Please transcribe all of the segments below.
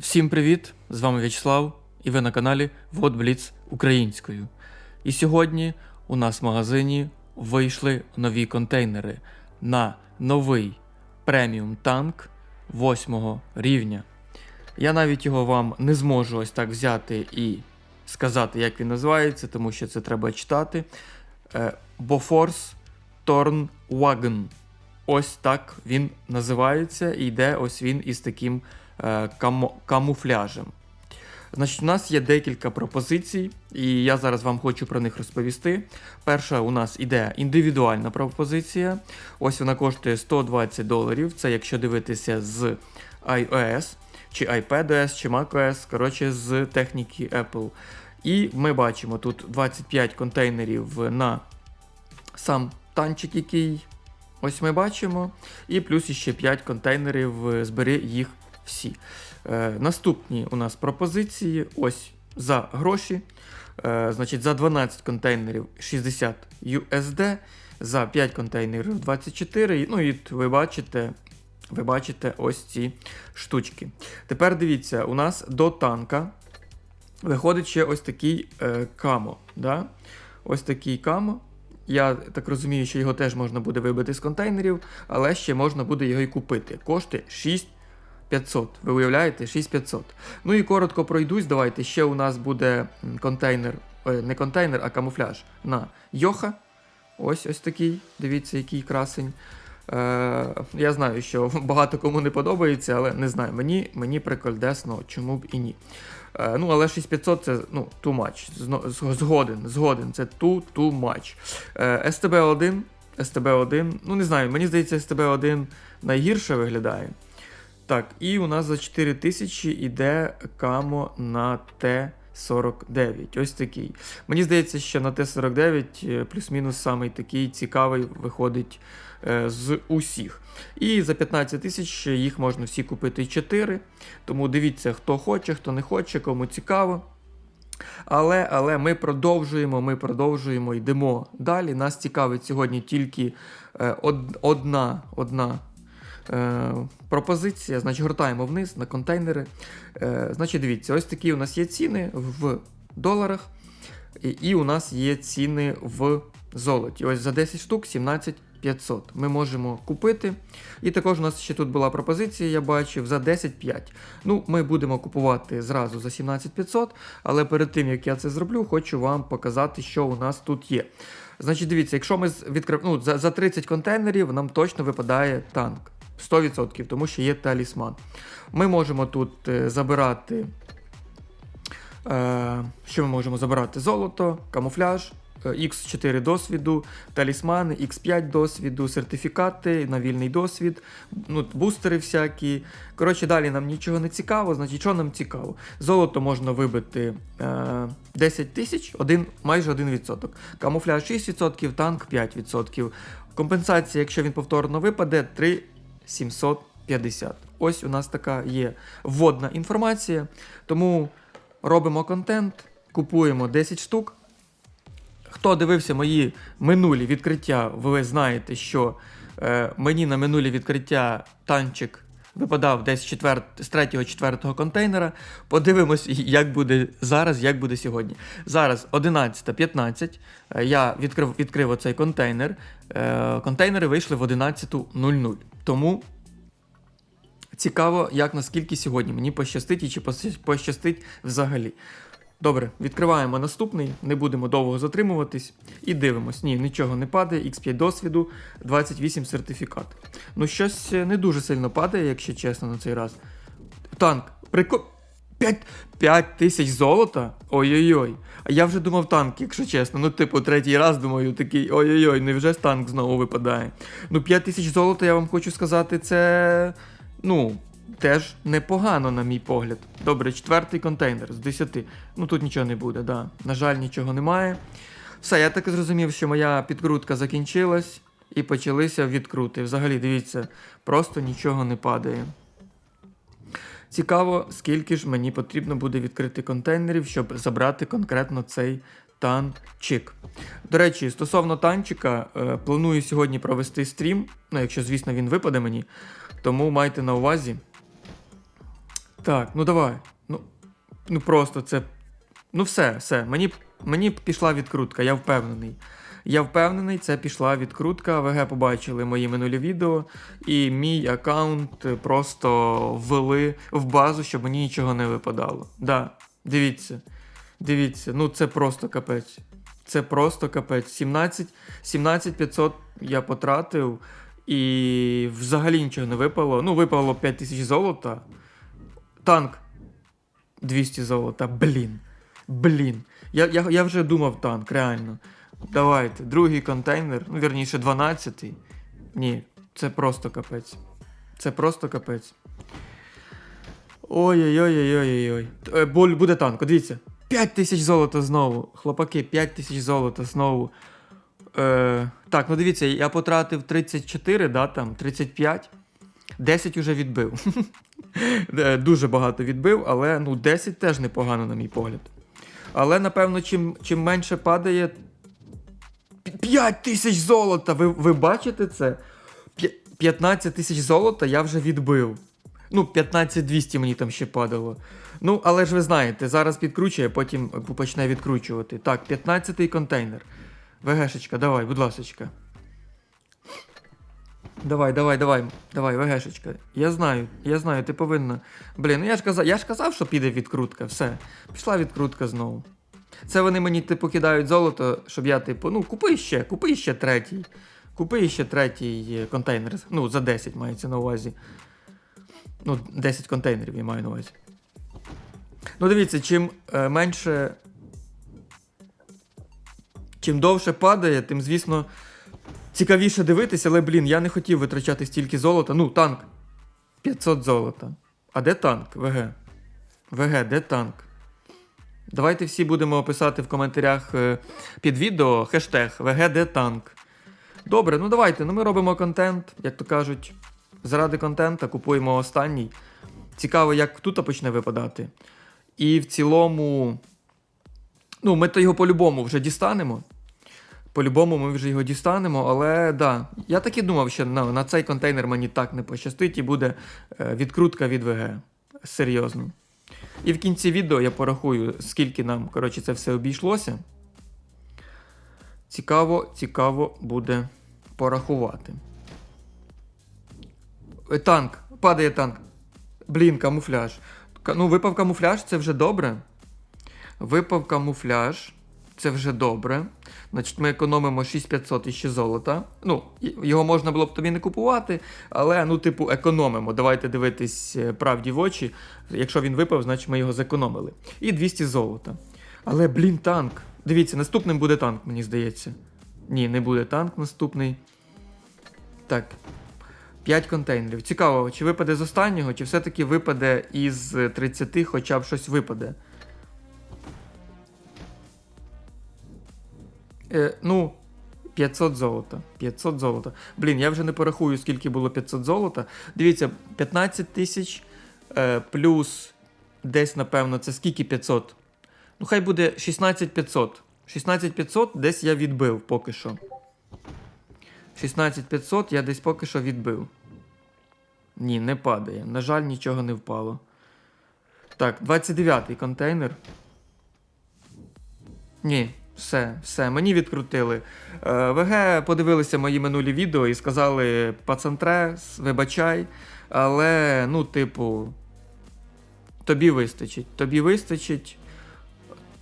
Всім привіт! З вами В'ячеслав, і ви на каналі Водбліц українською. І сьогодні у нас в магазині вийшли нові контейнери на новий преміум танк 8 рівня. Я навіть його вам не зможу ось так взяти і сказати, як він називається, тому що це треба читати. Е, Torn Wagon. Ось так він називається, і йде ось він із таким каму- камуфляжем. Значить, у нас є декілька пропозицій, і я зараз вам хочу про них розповісти. Перша у нас іде індивідуальна пропозиція. Ось вона коштує 120 доларів. Це якщо дивитися з iOS, чи iPadOS, чи macOS, коротше, з техніки Apple. І ми бачимо тут 25 контейнерів на сам танчик, який ось ми бачимо. І плюс іще 5 контейнерів, е, збери їх всі. Е, Наступні у нас пропозиції ось за гроші. Е, значить, За 12 контейнерів 60 USD, за 5 контейнерів 24. Ну і ви бачите. Ви бачите ось ці штучки. Тепер дивіться, у нас до танка виходить ще ось такий е, камо. Да? Ось такий камо. Я так розумію, що його теж можна буде вибити з контейнерів, але ще можна буде його і купити. Кошти 6 500. Ви уявляєте? 6500. Ну і коротко пройдусь. Давайте ще у нас буде контейнер, е, не контейнер, а камуфляж на Йоха. Ось ось такий. Дивіться, який красень. Е, Я знаю, що багато кому не подобається, але не знаю. Мені мені прикольдесно, чому б і ні. Е, ну, Але 6500 це ну, too much. Згоден, згоден, це too, too much. Е, СТБ-1, СТБ-1, ну не знаю, мені здається, СТБ-1 найгірше виглядає. Так, і у нас за 4000 іде камо на Т-49. Ось такий. Мені здається, що на Т-49 е, плюс-мінус самий такий цікавий виходить е, з усіх. І за 15 тисяч їх можна всі купити 4. Тому дивіться, хто хоче, хто не хоче, кому цікаво. Але, але ми продовжуємо, ми продовжуємо, йдемо далі. Нас цікавить сьогодні тільки е, од, одна, одна е, пропозиція. Значить, гортаємо вниз на контейнери. Е, значить, дивіться, ось такі у нас є ціни в доларах, і, у нас є ціни в золоті. Ось за 10 штук 17 500 ми можемо купити. І також у нас ще тут була пропозиція, я бачив, за 10-5. Ну, ми будемо купувати зразу за 17 500, але перед тим як я це зроблю, хочу вам показати, що у нас тут є. Значить, дивіться, якщо ми відкрив... ну, за, за 30 контейнерів, нам точно випадає танк. 100%, тому що є талісман. Ми можемо тут е, забирати. Е, що ми можемо забирати? Золото, камуфляж, е, X4 досвіду, талісмани, X5 досвіду, сертифікати на вільний досвід, ну, бустери всякі. Коротше, далі нам нічого не цікаво. Значить, що нам цікаво? Золото можна вибити е, 10 тисяч, майже 1%. Камуфляж 6%, танк 5%. Компенсація, якщо він повторно випаде, 3,750. Ось у нас така є вводна інформація. Тому робимо контент, купуємо 10 штук. Хто дивився мої минулі відкриття, ви знаєте, що е, мені на минулі відкриття танчик випадав десь четвер... з 3-4 контейнера. Подивимось, як буде зараз, як буде сьогодні. Зараз 11.15. Е, Я відкрив, відкрив оцей контейнер. Е, контейнери вийшли в 11.00. Тому цікаво, як наскільки сьогодні мені пощастить і чи пощастить взагалі. Добре, відкриваємо наступний, не будемо довго затримуватись і дивимось. Ні, нічого не падає, X5 досвіду, 28 сертифікат. Ну, щось е, не дуже сильно падає, якщо чесно, на цей раз. Танк, прико... 5, 5 тисяч золота? Ой-ой-ой. А я вже думав танк, якщо чесно. Ну, типу, третій раз думаю, такий ой-ой-ой, невже танк знову випадає. Ну, 5 тисяч золота, я вам хочу сказати, це. Ну, теж непогано, на мій погляд. Добре, четвертий контейнер з 10. Ну тут нічого не буде, да. На жаль, нічого немає. Все, я так і зрозумів, що моя підкрутка закінчилась і почалися відкрути. Взагалі, дивіться, просто нічого не падає. Цікаво, скільки ж мені потрібно буде відкрити контейнерів, щоб забрати конкретно цей танчик. До речі, стосовно танчика, е, планую сьогодні провести стрім, ну якщо, звісно, він випаде мені. Тому майте на увазі. Так, ну давай. Ну, ну просто це. Ну все, все. Мені, мені пішла відкрутка, я впевнений. Я впевнений, це пішла відкрутка. ВГ побачили мої минулі відео, і мій аккаунт просто ввели в базу, щоб мені нічого не випадало. Да, дивіться. Дивіться, ну це просто капець. Це просто капець. 17, 17 500 я потратив, і взагалі нічого не випало. Ну, випало 5 тисяч золота. Танк 200 золота. Блін. Блін. Я, я, я вже думав танк, реально. Давайте, другий контейнер, ну вірніше, 12-й. Ні, це просто капець. Це просто капець. Ой-ой-ой-ой-ой-ой. Е, Боль буде танк, дивіться. 5 тисяч золота знову. Хлопаки, 5 тисяч золота знову. Е, так, ну дивіться, я потратив 34, да, там, 35. 10 уже відбив. Е, Дуже багато відбив, але ну, 10 теж непогано, на мій погляд. Але, напевно, чим, чим менше падає. 5 тисяч золота! Ви, ви бачите це? 15 тисяч золота я вже відбив. Ну, 15200 мені там ще падало. Ну, але ж ви знаєте, зараз підкручує, потім почне відкручувати. Так, 15-й контейнер. ВГшечка, давай, будь ласочка. Давай, давай, давай, давай, ВГшечка. Я знаю, я знаю, ти повинна. Блін, ну я ж казав, я ж казав, що піде відкрутка, все. Пішла відкрутка знову. Це вони мені типу кидають золото, щоб я, типу, ну, купи ще, купи ще третій. Купи ще третій е, контейнер. Ну, за 10 мається на увазі. Ну, 10 контейнерів я маю на увазі. Ну, дивіться, чим е, менше. Чим довше падає, тим, звісно, цікавіше дивитися, але, блін, я не хотів витрачати стільки золота. Ну, танк. 500 золота. А де танк? ВГ? ВГ, де танк? Давайте всі будемо писати в коментарях е, під відео хештег ВГ де танк. Добре, ну давайте. Ну ми робимо контент, як то кажуть. Заради контента купуємо останній. Цікаво, як тут почне випадати. І в цілому. Ну, ми то його по-любому вже дістанемо. По-любому ми вже його дістанемо, але да, я так і думав, що на, на цей контейнер мені так не пощастить і буде е, відкрутка від ВГ. Серйозно. І в кінці відео я порахую, скільки нам, коротше, це все обійшлося. Цікаво, цікаво буде порахувати. Е, Танк, падає танк. Блін, камуфляж. Ну, випав камуфляж, це вже добре. Випав камуфляж, це вже добре. Значить, ми економимо 6500 іще золота. Ну, його можна було б тобі не купувати, але, ну, типу, економимо. Давайте дивитись е, правді в очі. Якщо він випав, значить ми його зекономили. І 200 золота. Але, блін, танк. Дивіться, наступним буде танк, мені здається. Ні, не буде танк наступний. Так. 5 контейнерів. Цікаво, чи випаде з останнього, чи все-таки випаде із е, 30 хоча б щось випаде. Е, ну, 500 золота. 500 золота. Блін, я вже не порахую, скільки було 500 золота. Дивіться, 15 тисяч е, плюс десь, напевно, це скільки 500? Ну, хай буде 16 500. 16 500 десь я відбив поки що. 16 500 я десь поки що відбив. Ні, не падає. На жаль, нічого не впало. Так, 29-й контейнер. Ні, все, все, мені відкрутили. Е, ВГ подивилися мої минулі відео і сказали: пацантре, вибачай, але, ну, типу, тобі вистачить. Тобі вистачить.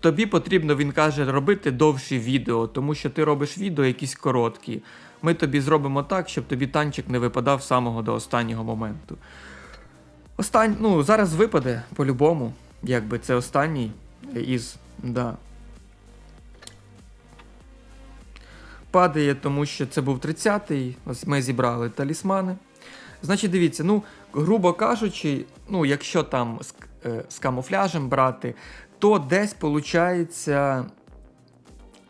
Тобі потрібно, він каже, робити довші відео, тому що ти робиш відео якісь короткі. Ми тобі зробимо так, щоб тобі танчик не випадав з самого до останнього моменту. Остань... Ну, зараз випаде по-любому, якби це останній із. Да. Падає, тому що це був 30-й. Ось ми зібрали талісмани. Значить, дивіться, ну, грубо кажучи, ну, якщо там з, е, з камуфляжем брати, то десь виходить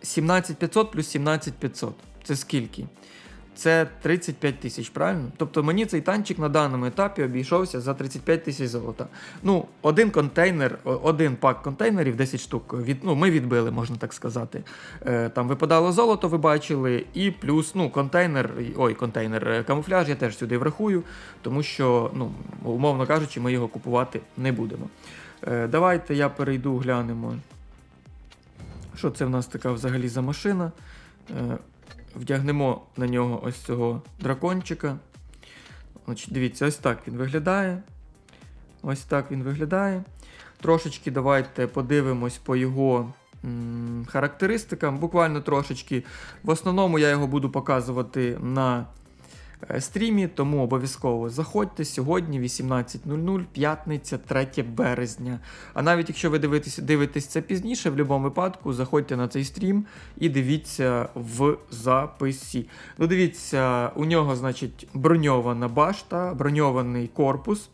17500 плюс 17500. Це скільки? Це 35 тисяч, правильно? Тобто мені цей танчик на даному етапі обійшовся за 35 тисяч золота. Ну, один контейнер, один пак контейнерів, 10 штук, від, ну, ми відбили, можна так сказати. Е, там випадало золото, ви бачили, і плюс ну, контейнер, ой, контейнер, е, камуфляж я теж сюди врахую, тому що, ну, умовно кажучи, ми його купувати не будемо. Е, давайте я перейду, глянемо. Що це в нас така взагалі за машина? Е, вдягнемо на нього ось цього дракончика. Значить, дивіться, ось так він виглядає. Ось так він виглядає. Трошечки давайте подивимось по його м, характеристикам. Буквально трошечки. В основному я його буду показувати на стрімі, тому обов'язково заходьте сьогодні, 18.00, п'ятниця, 3 березня. А навіть якщо ви дивитесь, дивитесь це пізніше, в будь-якому випадку, заходьте на цей стрім і дивіться в записі. Ну, дивіться, у нього, значить, броньована башта, броньований корпус.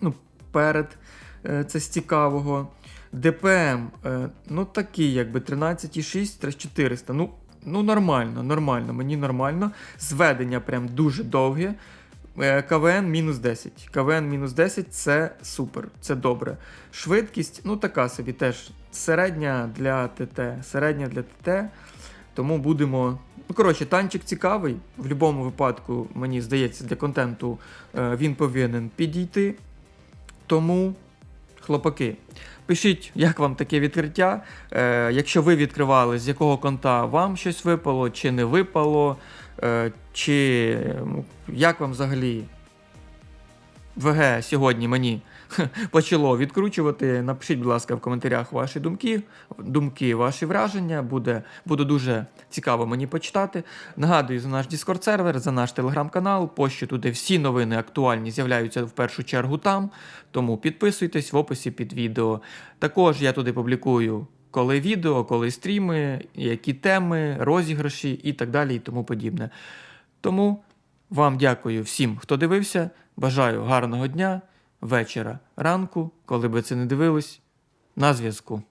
Ну, перед е, це з цікавого. ДПМ, е, ну такий, якби 13,6, 3400. Ну, ну нормально, нормально, мені нормально. Зведення прям дуже довге. Е, КВН мінус 10. КВН мінус 10 це супер, це добре. Швидкість, ну така собі теж середня для ТТ. Середня для ТТ. Тому будемо. Ну, коротше, танчик цікавий. В будь-якому випадку, мені здається, для контенту е, він повинен підійти. Тому, хлопаки, пишіть, як вам таке відкриття. Е, якщо ви відкривали, з якого конта вам щось випало, чи не випало, е, чи як вам взагалі? ВГ сьогодні мені почало відкручувати. Напишіть, будь ласка, в коментарях ваші думки, думки, ваші враження. Буде, буде дуже цікаво мені почитати. Нагадую за наш Discord сервер, за наш телеграм-канал. Пощу туди всі новини актуальні з'являються в першу чергу там. Тому підписуйтесь в описі під відео. Також я туди публікую. Коли відео, коли стріми, які теми, розіграші і так далі, і тому подібне. Тому вам дякую всім, хто дивився. Бажаю гарного дня, вечора, ранку, коли би це не дивились. На зв'язку.